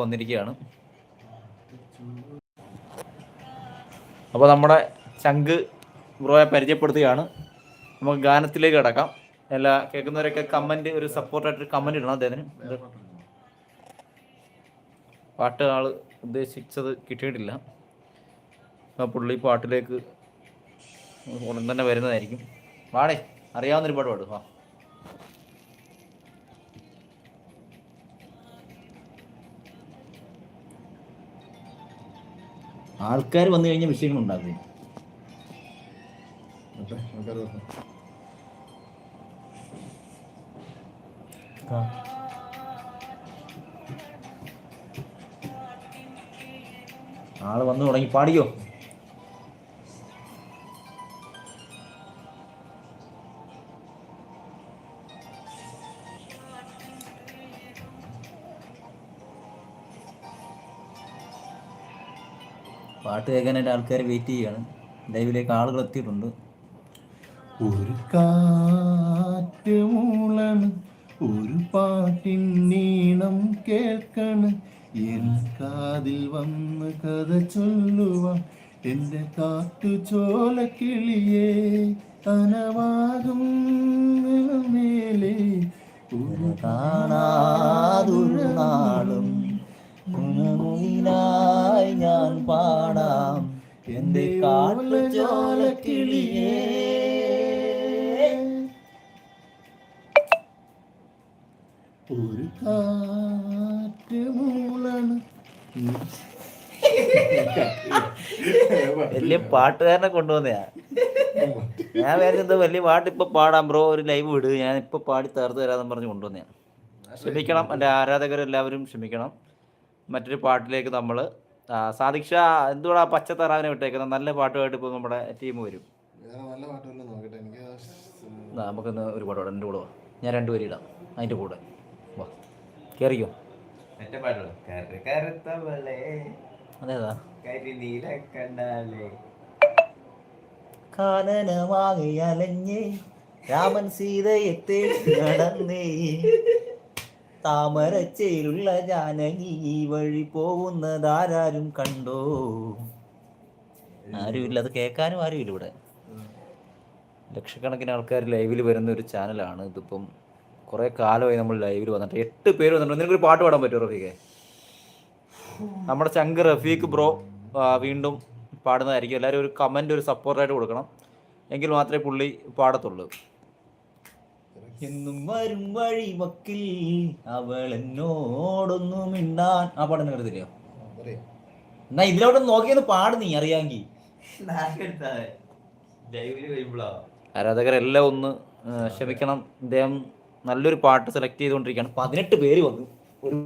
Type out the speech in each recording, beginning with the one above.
വന്നിരിക്കുകയാണ്. അപ്പോൾ നമ്മുടെ ചങ്ക് ബ്രോയെ പരിചയപ്പെടുത്തുകയാണ്. നമുക്ക് ഗാനത്തിലേക്ക് കിടക്കാം. എല്ലാ കേൾക്കുന്നവരൊക്കെ കമന്റ് ഒരു സപ്പോർട്ടായിട്ട് കമന്റ് ഇടണം അദ്ദേഹത്തിന്. പാട്ട് ആൾ ഉദ്ദേശിച്ചത് കിട്ടിയിട്ടില്ല. പുള്ളി പാട്ടിലേക്ക് ഉടൻ തന്നെ വരുന്നതായിരിക്കും. പാടേ അറിയാവുന്നൊരു പാട്ട് പാടും. ആൾക്കാർ വന്നു കഴിഞ്ഞാൽ വിഷയങ്ങൾ ഉണ്ടാക്കും. ആൾ വന്നു തുടങ്ങി പാടിയോ പാട്ട് കേൾക്കാനായിട്ട് ആൾക്കാർ വെയിറ്റ് ചെയ്യാണ്. ലൈവിലേക്ക് ആളുകൾ എത്തിയിട്ടുണ്ട്. ഒരു കാറ്റ് മൂളണ് ഒരു പാട്ടിൻ നീണം കേൾക്കണ്. എൻ കാതിൽ വന്ന് കഥ ചൊല്ലുവാൻ എന്റെ കാട്ടു ചോലക്കിളിയെ കനവാകും മേലെ. ഒരു കാണാതൊരു നാളും ഗുണമുയിലായി ഞാൻ പാടാം. എന്റെ കാട്ടു ചോലക്കിളിയേ. ഒരു കാറ്റ് മൂളണ്. വലിയ പാട്ടുകാരനെ കൊണ്ടുവന്നയാ. ഞാൻ വിചാരിച്ചത് വലിയ പാട്ട് ഇപ്പൊ പാടാം ബ്രോ ഒരു ലൈവ് വിട്. ഞാൻ ഇപ്പൊ പാടി തേർത്ത് തരാന്ന് പറഞ്ഞ് കൊണ്ടുവന്നയാ. ക്ഷമിക്കണം എന്റെ ആരാധകരെല്ലാവരും ക്ഷമിക്കണം. മറ്റൊരു പാട്ടിലേക്ക് നമ്മൾ സാദിക്ഷ എന്തുകൂടാ പച്ച തറാവിനെ വിട്ടേക്കുന്നത് നല്ല പാട്ടുമായിട്ട് ഇപ്പോൾ നമ്മുടെ ടീം വരും. നമുക്കൊന്ന് ഒരു പാട്ട് പാടാം. എന്റെ കൂടെ വാ ഞാൻ രണ്ടുപേരും ഇടാം. അതിന്റെ കൂടെ. വാ. കയറിക്കോ അതേതാ? കാനനമാകെ അലഞ്ഞേ രാമൻ സീതയെ തേടി നടന്നേ. താമരച്ചേലുള്ള ജാനകി ഈ വഴി പോകുന്നതാരാരും കണ്ടോ? ആരുമില്ല അത് കേൾക്കാനും ആരുമില്ല ഇവിടെ. ലക്ഷക്കണക്കിന് ആൾക്കാർ ലൈവിൽ വരുന്ന ഒരു ചാനലാണ്. ഇതിപ്പം കുറെ കാലമായി നമ്മൾ ലൈവിൽ വന്നിട്ട് എട്ട് പേര് വന്നിട്ടുണ്ട്. നിനക്കൊരു പാട്ട് പാടാൻ പറ്റുമോ റഫീഖെ? നമ്മുടെ ശങ്കർ റഫീഖ് ബ്രോ വീണ്ടും പാടുന്നതായിരിക്കും. എല്ലാവരും ഒരു കമന്റ് ഒരു സപ്പോർട്ടായിട്ട് കൊടുക്കണം. എങ്കിൽ മാത്രമേ പുള്ളി പാടത്തുള്ളൂ. എന്നും വരും വഴി വക്കിൽ അവൾ എന്നോടൊന്നും മിണ്ടാൻ. ആ പാടുന്ന കരുതില്ലയോ പറയാം എന്നാ ഇതിലോട്ട് നോക്കിയൊന്ന് പാട് നീ അറിയാമെങ്കിൽ ആരാധകരെല്ലാം ഒന്ന് ക്ഷമിക്കണം. ഇദ്ദേഹം നല്ലൊരു പാട്ട് സെലക്ട് ചെയ്തുകൊണ്ടിരിക്കുകയാണ്. പതിനെട്ട് പേര് വന്നു. ഒരു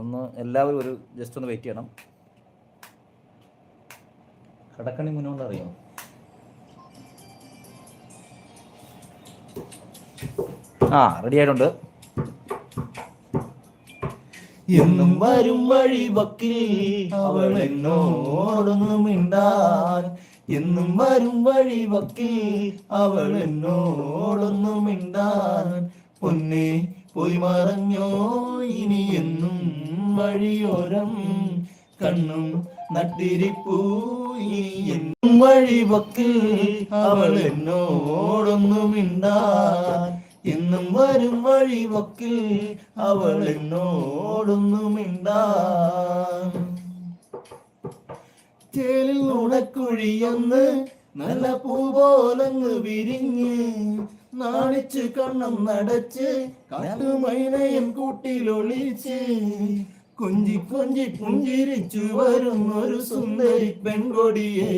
ഒന്ന് എല്ലാവരും ഒരു ജസ്റ്റ് ഒന്ന് വെയിറ്റ് ചെയ്യണം. കടക്കണി മുന്നോട്ട് അറിയാം? ആ റെഡി ആയിട്ടുണ്ട്. എന്നും വരും വഴി വക്കിൽ അവൾ എന്നോടൊന്നും മിണ്ടാൻ. എന്നും വരും വഴി വക്കിൽ അവൾ എന്നോടൊന്നും മിണ്ടാൻ. പൊന്നെ പോയി മറഞ്ഞോ ഇനി എന്നും വഴിയോരം. കണ്ണും നട്ടിരിപ്പൂ എന്നും വഴി വക്കിൽ അവൾ എന്നോടൊന്നും മിണ്ടാൻ. എന്നും വരും വഴി വക്കിൽ അവൾ എന്നോടൊന്നു നുണക്കുഴിയൊന്ന് നല്ല പൂ പോലങ്ങ് വിരിഞ്ഞ് നാണിച്ച് കണ്ണം നടച്ച് കാട്ടുമൈനയും കൂട്ടിലൊളിച്ച് കൊഞ്ചി കൊഞ്ചി പുഞ്ചിരിച്ചു വരുന്നൊരു സുന്ദരി പെൺകൊടിയേ.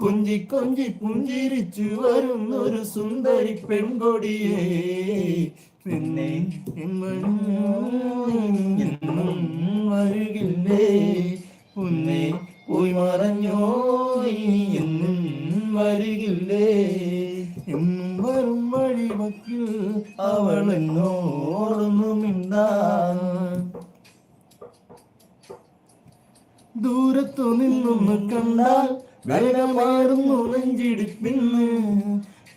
കൊഞ്ചി കൊഞ്ചി പുഞ്ചിരിച്ചു വരുന്നൊരു സുന്ദരി പെൺകൊടിയേ. പിന്നെ വരുകില്ലേ ഉന്നെ പോയി മറഞ്ഞോ എന്നും വരുകില്ലേ എന്നും വരും വഴി വക്കിൽ അവൾ എന്നോടൊന്നും മിണ്ടാൻ ദൂരത്തു നിന്നൊന്ന് കണ്ടാൽ വേഗമാറുന്നു നെഞ്ചിടിപ്പിന്ന്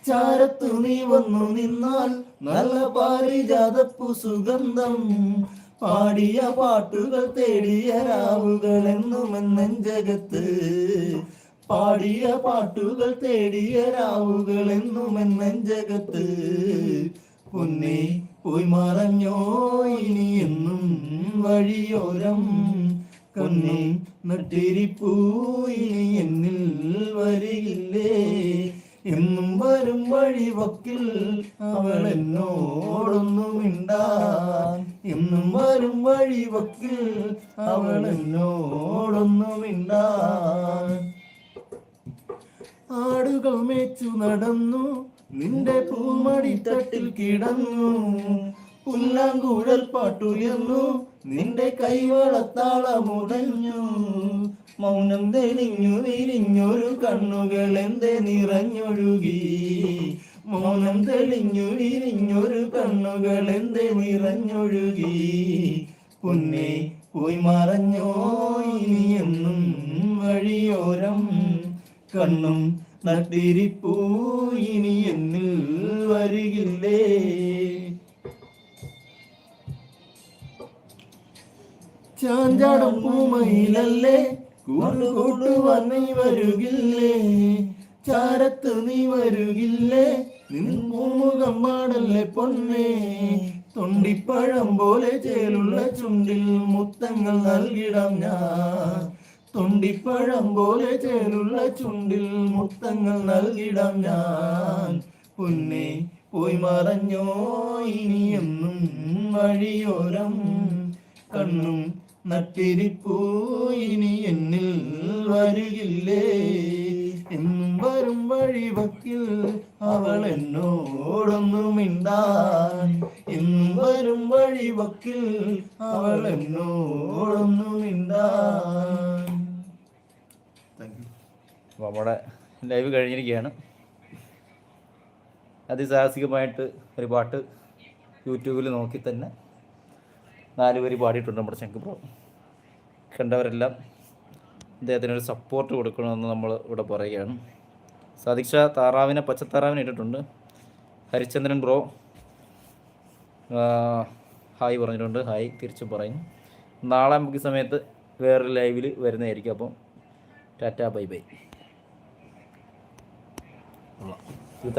ചാരത്തു നീ വന്നു നിന്നാൽ നല്ല പാരിജാതപ്പു സുഗന്ധം പാടിയ പാട്ടുകൾ തേടിയ രാവുകൾ എന്നും ജഗത്ത് പാടിയ പാട്ടുകൾ തേടിയ രാവുകൾ എന്നും ജഗത്ത് പൊന്നെ പോയി മറഞ്ഞോ ഇനി എന്നും വഴിയോരം കണ്ണും നട്ടിരിപ്പൂയിനി എന്നിൽ വരികില്ലേ? എന്നും വരും വഴി വക്കിൽ അവൾ എന്നോടൊന്നും മിണ്ടാൻ എന്നും വരും വഴി വക്കിൽ അവൾ എന്നോടൊന്നും മിണ്ടാൻ ആടുകൾ മേച്ചു നടന്നു നിന്റെ പൂമടി തട്ടിൽ കിടന്നു. പുല്ലാങ്കൂഴൽ പാട്ടുയർന്നു നിന്റെ കൈവളത്താളമുടഞ്ഞു മൗനം തെളിഞ്ഞു വിരിഞ്ഞൊരു കണ്ണുകൾ എന്തേ നിറഞ്ഞൊഴുകി. മൗനം തെളിഞ്ഞു വിരിഞ്ഞൊരു കണ്ണുകൾ എന്തേ നിറഞ്ഞൊഴുകി. പൊന്നെ പോയി മറഞ്ഞോ ഇനി എന്നും വഴിയോരം. കണ്ണും നട്ടിരിപ്പൂ ഇനി വരികില്ലേ. ചാഞ്ചാടം പൂമയിലല്ലേ? കൂട്ടുകൂട്ടുവാൻ നീ വരുകില്ലേ? ചാരത്ത് നീ വരുകില്ലേ? നിൻ പൂമുഖം പാടല്ലേ പൊന്നേ? തൊണ്ടിപ്പഴം പോലെ ചേലുള്ള ചുണ്ടിൽ മുത്തങ്ങൾ നൽകിടാം ഞാൻ. തൊണ്ടിപ്പഴം പോലെ ചേലുള്ള ചുണ്ടിൽ മുത്തങ്ങൾ നൽകിടാം ഞാൻ. പൊന്നെ പോയി മറഞ്ഞോ ഇനിയെന്നും വഴിയോരം. കണ്ണും നട്ടിരിപ്പൂ. എന്നിൽ വരികില്ലേ? എന്നും വരും വഴി വക്കിൽ അവൾ എന്നോടൊന്നും മിണ്ടാൻ. എന്നും വരും വഴി വക്കിൽ അവൾ എന്നോടൊന്നും മിണ്ടാൻ. നമ്മുടെ ലൈവ് കഴിഞ്ഞിരിക്കുകയാണ്. അതിസാഹസികമായിട്ട് ഒരു പാട്ട് യൂട്യൂബിൽ നോക്കി തന്നെ നാല് പേര് പാടിയിട്ടുണ്ട് നമ്മുടെ ബ്രോ. കണ്ടവരെല്ലാം അദ്ദേഹത്തിനൊരു സപ്പോർട്ട് കൊടുക്കണമെന്ന് നമ്മൾ ഇവിടെ പറയുകയാണ്. സതീക്ഷ താറാവിനെ പച്ചത്താറാവിനെ ഇട്ടിട്ടുണ്ട്. ഹരിചന്ദ്രൻ ബ്രോ ഹായ് പറഞ്ഞിട്ടുണ്ട്. ഹായ് തിരിച്ചു പറയും. നാളെ നമുക്ക് ഈ സമയത്ത് വേറൊരു ലൈവിൽ വരുന്നതായിരിക്കും. അപ്പം ടാറ്റ ബൈ ബൈ. ഇത്